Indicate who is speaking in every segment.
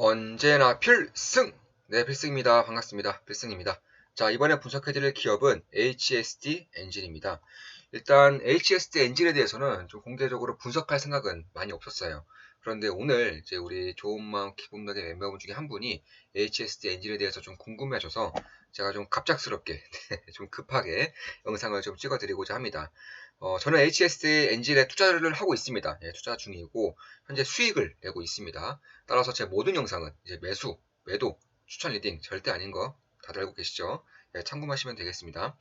Speaker 1: 언제나 필승! 네, 필승입니다. 반갑습니다. 필승입니다. 자, 이번에 분석해드릴 기업은 HSD 엔진입니다. 일단 HSD 엔진에 대해서는 좀 공개적으로 분석할 생각은 많이 없었어요. 그런데 오늘 이제 우리 좋은 마음 기분 나게 멤버분 중에 한 분이 HSD 엔진에 대해서 좀 궁금해하셔서 제가 좀 갑작스럽게 좀 급하게 영상을 좀 찍어드리고자 합니다. 어, 저는 HSD 엔진에 투자를 하고 있습니다. 예, 투자 중이고 현재 수익을 내고 있습니다. 따라서 제 모든 영상은 이제 매수, 매도, 추천 리딩 절대 아닌 거 다들 알고 계시죠? 예, 참고하시면 되겠습니다.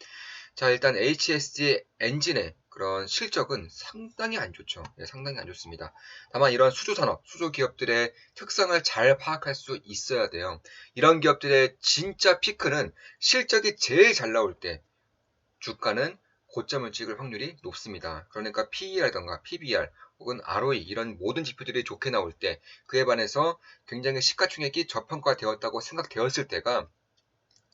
Speaker 1: 자 일단 HSD 엔진의 그런 실적은 상당히 안 좋죠. 예, 상당히 안 좋습니다. 다만 이런 수주 산업, 수주 기업들의 특성을 잘 파악할 수 있어야 돼요. 이런 기업들의 진짜 피크는 실적이 제일 잘 나올 때 주가는 고점을 찍을 확률이 높습니다. 그러니까 PE라던가 PBR 혹은 ROE 이런 모든 지표들이 좋게 나올 때 그에 반해서 굉장히 시가총액이 저평가되었다고 생각되었을 때가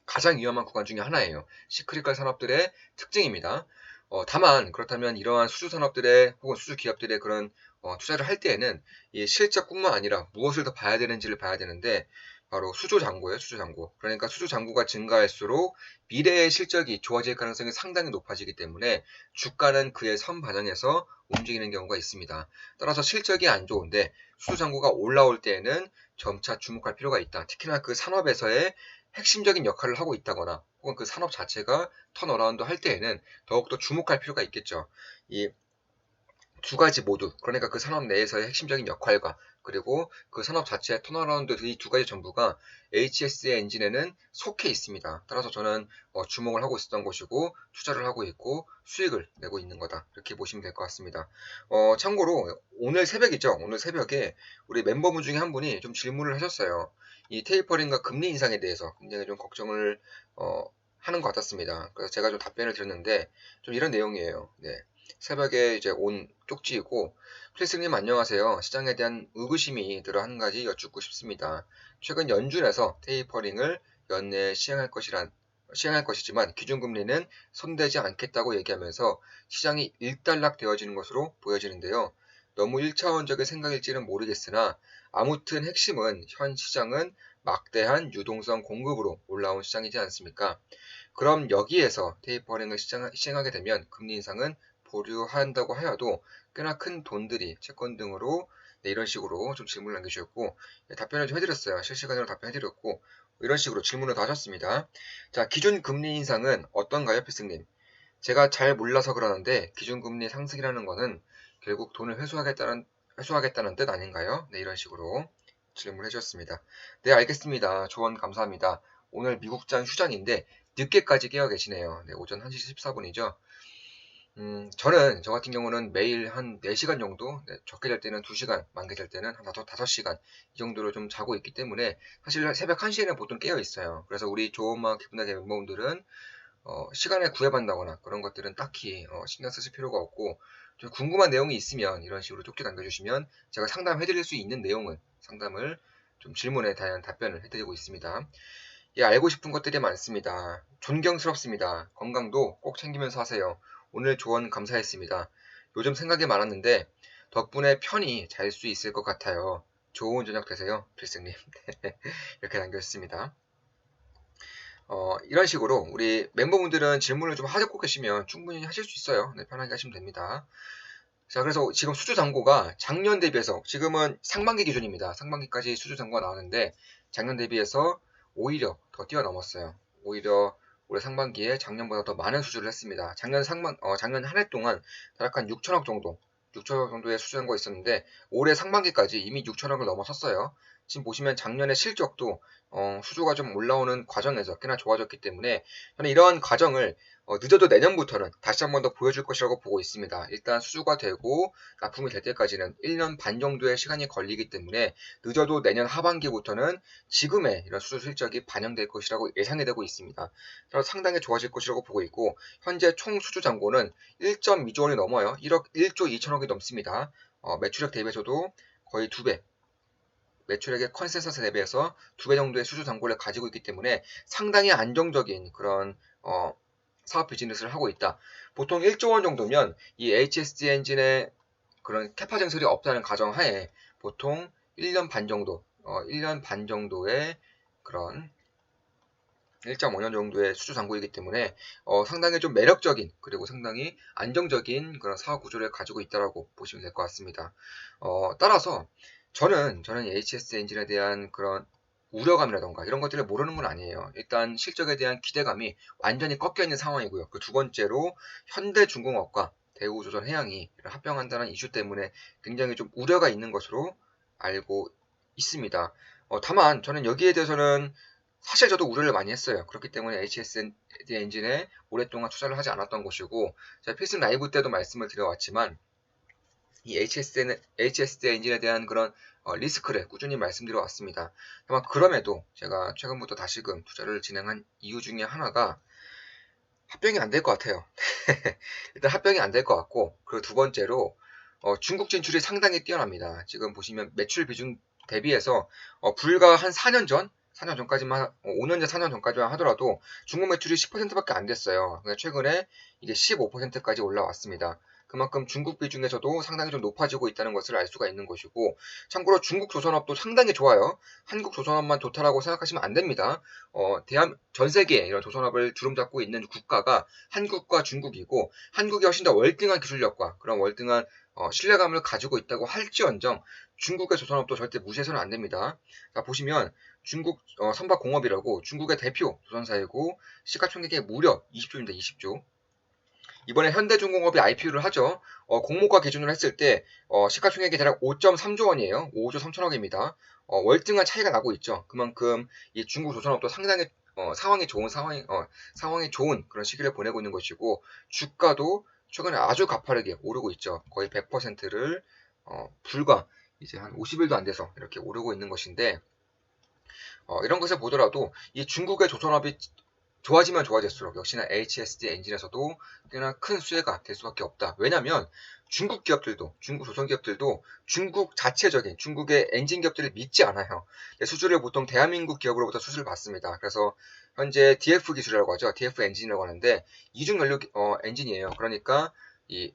Speaker 1: 가장 위험한 구간 중에 하나예요. 시크릿컬 산업들의 특징입니다. 어, 다만 그렇다면 이러한 수주 산업들의 혹은 수주 기업들의 그런 어, 투자를 할 때에는 이 실적뿐만 아니라 무엇을 더 봐야 되는지를 봐야 되는데 바로 수조 잔고예요, 수조 잔고. 그러니까 수조 잔고가 증가할수록 미래의 실적이 좋아질 가능성이 상당히 높아지기 때문에 주가는 그에 선 반영해서 움직이는 경우가 있습니다. 따라서 실적이 안 좋은데 수조 잔고가 올라올 때에는 점차 주목할 필요가 있다. 특히나 그 산업에서의 핵심적인 역할을 하고 있다거나 혹은 그 산업 자체가 턴어라운드 할 때에는 더욱더 주목할 필요가 있겠죠. 이 두 가지 모두 그러니까 그 산업 내에서의 핵심적인 역할과 그리고 그 산업 자체의 턴어라운드 이 두 가지 전부가 HS의 엔진에는 속해 있습니다. 따라서 저는 어, 주목을 하고 있었던 것이고 투자를 하고 있고 수익을 내고 있는 거다. 이렇게 보시면 될 것 같습니다. 어, 참고로 오늘 새벽이죠. 오늘 새벽에 우리 멤버분 중에 한 분이 좀 질문을 하셨어요. 이 테이퍼링과 금리 인상에 대해서 굉장히 좀 걱정을 어, 하는 것 같았습니다. 그래서 제가 좀 답변을 드렸는데 좀 이런 내용이에요. 네. 새벽에 이제 온 쪽지이고 필승님 안녕하세요. 시장에 대한 의구심이 들어 한 가지 여쭙고 싶습니다. 최근 연준에서 테이퍼링을 연내에 시행할 것이란 시행할 것이지만 기준금리는 손대지 않겠다고 얘기하면서 시장이 일단락 되어지는 것으로 보여지는데요. 너무 1차원적인 생각일지는 모르겠으나 아무튼 핵심은 현 시장은 막대한 유동성 공급으로 올라온 시장이지 않습니까? 그럼 여기에서 테이퍼링을 시행하게 되면 금리 인상은 보류한다고 하여도 꽤나 큰 돈들이 채권 등으로 네, 이런 식으로 좀 질문을 남겨주셨고 네, 답변을 좀 해드렸어요. 실시간으로 답변해드렸고 이런 식으로 질문을 다 하셨습니다. 자 기준 금리 인상은 어떤가요, 필승님? 제가 잘 몰라서 그러는데 기준금리 상승이라는 것은 결국 돈을 회수하겠다는 회수하겠다는 뜻 아닌가요? 네 이런 식으로 질문을 해주셨습니다. 네 알겠습니다. 조언 감사합니다. 오늘 미국장 휴장인데 늦게까지 깨어 계시네요. 네, 오전 1시 14분이죠. 음, 저는 저 같은 경우는 매일 한 4시간 정도, 네, 적게 잘 때는 2시간, 많게 잘 때는 한 5, 5시간 이 정도로 좀 자고 있기 때문에 사실 새벽 1시에는 보통 깨어 있어요. 그래서 우리 좋은마 기분나게 멤버분들은 어, 시간에 구애받는다거나 그런 것들은 딱히 어, 신경 쓰실 필요가 없고 좀 궁금한 내용이 있으면 이런 식으로 쪽지 남겨주시면 제가 상담해드릴 수 있는 내용은 상담을 좀 질문에 대한 답변을 해드리고 있습니다. 예, 알고 싶은 것들이 많습니다. 존경스럽습니다. 건강도 꼭 챙기면서 하세요. 오늘 조언 감사했습니다. 요즘 생각이 많았는데 덕분에 편히 잘 수 있을 것 같아요. 좋은 저녁 되세요, 필승님. 이렇게 남겼습니다. 어, 이런 식으로 우리 멤버분들은 질문을 좀 하고 계시면 충분히 하실 수 있어요. 네, 편하게 하시면 됩니다. 자, 그래서 지금 수주 잔고가 작년 대비해서 지금은 상반기 기준입니다. 상반기까지 수주 잔고가 나오는데 작년 대비해서 오히려 더 뛰어넘었어요. 오히려 올해 상반기에 작년보다 더 많은 수주를 했습니다. 작년 상반 어, 작년 한 해 동안 대략 한 6천억 정도 6천억 정도의 수주한 거 있었는데 올해 상반기까지 이미 6천억을 넘어섰어요. 지금 보시면 작년의 실적도 어, 수주가 좀 올라오는 과정에서 꽤나 좋아졌기 때문에 저는 이러한 과정을 어, 늦어도 내년부터는 다시 한 번 더 보여줄 것이라고 보고 있습니다. 일단 수주가 되고 납품이 될 때까지는 1년 반 정도의 시간이 걸리기 때문에 늦어도 내년 하반기부터는 지금의 이런 수주 실적이 반영될 것이라고 예상이 되고 있습니다. 그래서 상당히 좋아질 것이라고 보고 있고 현재 총 수주 잔고는 1.2조 원이 넘어요. 1억 1조 2천억이 넘습니다. 어, 매출액 대비해서도 거의 2배 매출액의 컨센서스 대비해서 두 배 정도의 수주 잔고를 가지고 있기 때문에 상당히 안정적인 그런 어, 사업 비즈니스를 하고 있다. 보통 1조 원 정도면 이 HSD 엔진의 그런 캐파 증설이 없다는 가정하에 보통 1년 반 정도 어, 1년 반 정도의 그런 1.5년 정도의 수주 잔고이기 때문에 어, 상당히 좀 매력적인 그리고 상당히 안정적인 그런 사업 구조를 가지고 있다라고 보시면 될 것 같습니다. 어, 따라서 저는 저는 HS 엔진에 대한 그런 우려감이라던가 이런 것들을 모르는 건 아니에요. 일단 실적에 대한 기대감이 완전히 꺾여 있는 상황이고요. 그 두 번째로 현대중공업과 대우조선 해양이 합병한다는 이슈 때문에 굉장히 좀 우려가 있는 것으로 알고 있습니다. 어, 다만 저는 여기에 대해서는 사실 저도 우려를 많이 했어요. 그렇기 때문에 HSD 엔진에 오랫동안 투자를 하지 않았던 것이고 제가 필승 라이브 때도 말씀을 드려왔지만 이 HSD, HSD 엔진에 대한 그런 어, 리스크를 꾸준히 말씀드려 왔습니다. 다만 그럼에도 제가 최근부터 다시금 투자를 진행한 이유 중에 하나가 합병이 안 될 것 같아요. 일단 합병이 안 될 것 같고 그리고 두 번째로 어, 중국 진출이 상당히 뛰어납니다. 지금 보시면 매출 비중 대비해서 어, 불과 한 4년 전 4년 전까지만 5년 전 4년 전까지만 하더라도 중국 매출이 10%밖에 안 됐어요. 근데 최근에 이게 15%까지 올라왔습니다. 그만큼 중국 비중에서도 상당히 좀 높아지고 있다는 것을 알 수가 있는 것이고 참고로 중국 조선업도 상당히 좋아요. 한국 조선업만 좋다라고 생각하시면 안 됩니다. 어, 대한 전 세계에 이런 조선업을 주름잡고 있는 국가가 한국과 중국이고 한국이 훨씬 더 월등한 기술력과 그런 월등한 어, 신뢰감을 가지고 있다고 할지언정 중국의 조선업도 절대 무시해서는 안 됩니다. 자, 보시면 중국 어, 선박공업이라고 중국의 대표 조선사이고 시가총액이 무려 20조입니다. 20조. 이번에 현대중공업이 IPO를 하죠. 어, 공모가 기준으로 했을 때 어, 시가총액이 대략 5.3조 원이에요. 5조 3천억입니다. 어, 월등한 차이가 나고 있죠. 그만큼 이 중국 조선업도 상당히 어, 상황이 좋은 상황이 어, 상황이 좋은 그런 시기를 보내고 있는 것이고 주가도 최근에 아주 가파르게 오르고 있죠. 거의 100%를 어, 불과 이제 한 50일도 안 돼서 이렇게 오르고 있는 것인데 어, 이런 것을 보더라도 이 중국의 조선업이 좋아지면 좋아질수록 역시나 HSD 엔진에서도 꽤나 큰 수혜가 될 수밖에 없다. 왜냐하면 중국 기업들도 중국 조선 기업들도 중국 자체적인 중국의 엔진 기업들을 믿지 않아요. 수주를 보통 대한민국 기업으로부터 수주를 받습니다. 그래서 현재 DF 기술이라고 하죠. DF 엔진이라고 하는데 이중 연료 어, 엔진이에요. 그러니까 이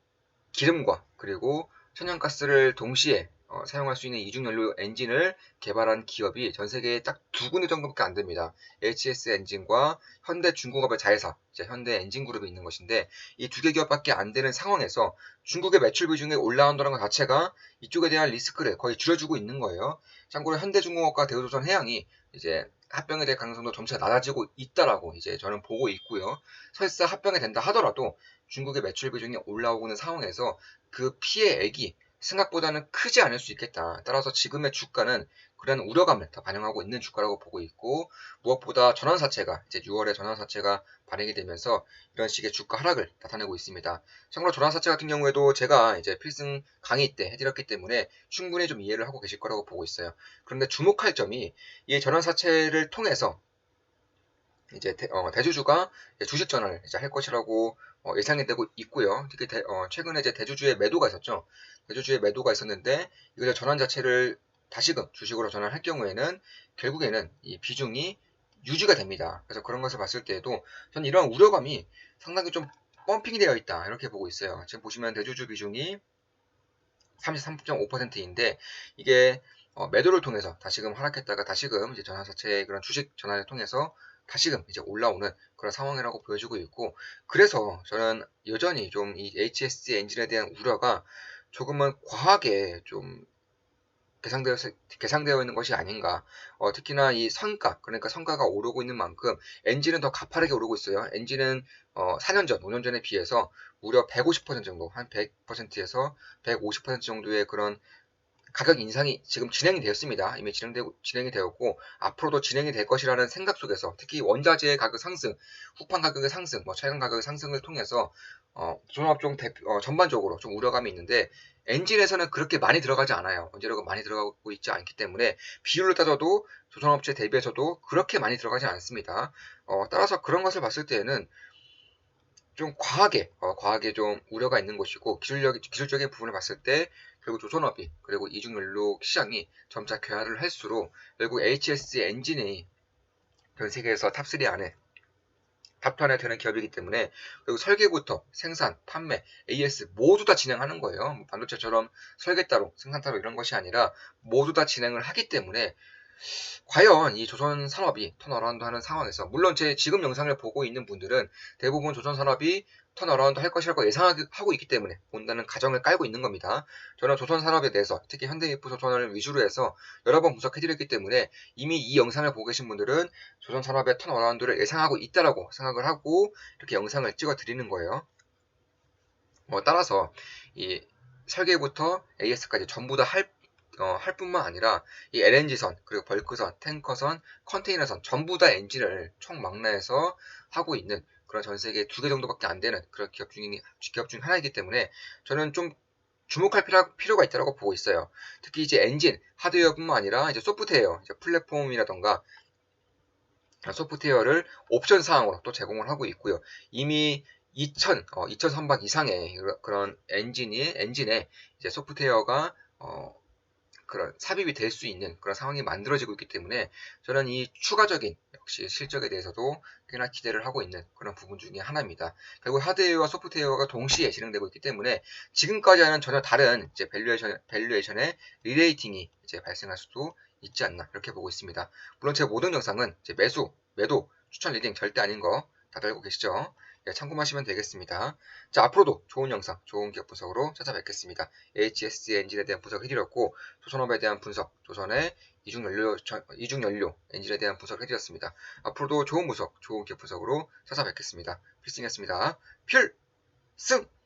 Speaker 1: 기름과 그리고 천연가스를 동시에 어, 사용할 수 있는 이중연료 엔진을 개발한 기업이 전 세계에 딱 두 군데 정도밖에 안 됩니다. HS 엔진과 현대중공업의 자회사, 현대 엔진그룹이 있는 것인데 이 두 개 기업밖에 안 되는 상황에서 중국의 매출 비중이 올라온다는 것 자체가 이쪽에 대한 리스크를 거의 줄여주고 있는 거예요. 참고로 현대중공업과 대우조선 해양이 이제 합병에 대한 가능성도 점차 낮아지고 있다라고 이제 저는 보고 있고요. 설사 합병이 된다 하더라도 중국의 매출 비중이 올라오고 있는 상황에서 그 피해액이 생각보다는 크지 않을 수 있겠다. 따라서 지금의 주가는 그런 우려감을 다 반영하고 있는 주가라고 보고 있고 무엇보다 전환사채가 이제 6월에 전환사채가 발행이 되면서 이런 식의 주가 하락을 나타내고 있습니다. 참고로 전환사채 같은 경우에도 제가 이제 필승 강의 때 해드렸기 때문에 충분히 좀 이해를 하고 계실 거라고 보고 있어요. 그런데 주목할 점이 이 전환사채를 통해서 이제 대, 어, 주주가 주식 전환을 이제 할 것이라고 어, 예상이 되고 있고요. 특히 대, 어, 최근에 이제 대주주의 매도가 있었죠. 대주주의 매도가 있었는데 이걸 전환 자체를 다시금 주식으로 전환할 경우에는 결국에는 이 비중이 유지가 됩니다. 그래서 그런 것을 봤을 때에도 저는 이러한 우려감이 상당히 좀 펌핑이 되어 있다 이렇게 보고 있어요. 지금 보시면 대주주 비중이 33.5%인데 이게 어, 매도를 통해서 다시금 하락했다가 다시금 이제 전환사채의 그런 주식 전환을 통해서 다시금 이제 올라오는 그런 상황이라고 보여주고 있고 그래서 저는 여전히 좀 이 HSD 엔진에 대한 우려가 조금은 과하게 좀 계상되어, 계상되어 있는 것이 아닌가. 어, 특히나 이 성가, 그러니까 성가가 오르고 있는 만큼 엔진은 더 가파르게 오르고 있어요. 엔진은 어, 4년 전, 5년 전에 비해서 무려 150% 정도, 한 100%에서 150% 정도의 그런 가격 인상이 지금 진행이 되었습니다. 이미 진행되고, 진행이 되었고, 앞으로도 진행이 될 것이라는 생각 속에서, 특히 원자재 가격 상승, 후판 가격의 상승, 뭐 차량 가격의 상승을 통해서, 어, 조선업종 어, 전반적으로 좀 우려감이 있는데, 엔진에서는 그렇게 많이 들어가지 않아요. 원재료가 많이 들어가고 있지 않기 때문에, 비율로 따져도 조선업체 대비해서도 그렇게 많이 들어가지 않습니다. 어, 따라서 그런 것을 봤을 때에는, 좀 과하게, 어, 과하게 좀 우려가 있는 것이고, 기술력, 기술적인 부분을 봤을 때, 결국 조선업이 그리고 이중연료 시장이 점차 괴화를 할수록 결국 HS 엔진이 전 세계에서 탑3 안에 탑2 안에 되는 기업이기 때문에 그리고 설계부터 생산, 판매, AS 모두 다 진행하는 거예요. 뭐 반도체처럼 설계 따로 생산 따로 이런 것이 아니라 모두 다 진행을 하기 때문에 과연 이 조선 산업이 턴어라운드 하는 상황에서 물론 제 지금 영상을 보고 있는 분들은 대부분 조선 산업이 턴어라운드 할 것이라고 예상하고 있기 때문에 본다는 가정을 깔고 있는 겁니다. 저는 조선 산업에 대해서 특히 현대기프 조선을 위주로 해서 여러 번 분석해드렸기 때문에 이미 이 영상을 보고 계신 분들은 조선 산업의 턴어라운드를 예상하고 있다라고 생각을 하고 이렇게 영상을 찍어 드리는 거예요. 뭐 따라서 이 설계부터 AS까지 전부 다할 어, 할 뿐만 아니라 이 LNG선, 그리고 벌크선, 탱커선, 컨테이너선 전부 다 엔진을 총망라해서 하고 있는 그런 전 세계 두 개 정도밖에 안 되는 그런 기업 중인 기업 중 하나이기 때문에 저는 좀 주목할 필요, 필요가 있다고 보고 있어요. 특히 이제 엔진, 하드웨어뿐만 아니라 이제 소프트웨어, 이제 플랫폼이라던가 소프트웨어를 옵션 사항으로 또 제공을 하고 있고요. 이미 2000, 어, 2000 선박 이상의 그런 엔진이, 엔진에 이제 소프트웨어가, 어, 그런 삽입이 될 수 있는 그런 상황이 만들어지고 있기 때문에 저는 이 추가적인 역시 실적에 대해서도 꽤나 기대를 하고 있는 그런 부분 중에 하나입니다. 결국 하드웨어와 소프트웨어가 동시에 진행되고 있기 때문에 지금까지와는 전혀 다른 이제 밸류에이션, 밸류에이션의 리레이팅이 이제 발생할 수도 있지 않나 이렇게 보고 있습니다. 물론 제 모든 영상은 이제 매수, 매도, 추천 리딩 절대 아닌 거 다들 알고 계시죠? 예, 참고하시면 되겠습니다. 자, 앞으로도 좋은 영상, 좋은 기업 분석으로 찾아뵙겠습니다. HSC 엔진에 대한 분석 해드렸고, 조선업에 대한 분석, 조선의 이중연료, 이중연료 엔진에 대한 분석을 해드렸습니다. 앞으로도 좋은 분석, 좋은 기업 분석으로 찾아뵙겠습니다. 필승이었습니다. 필승!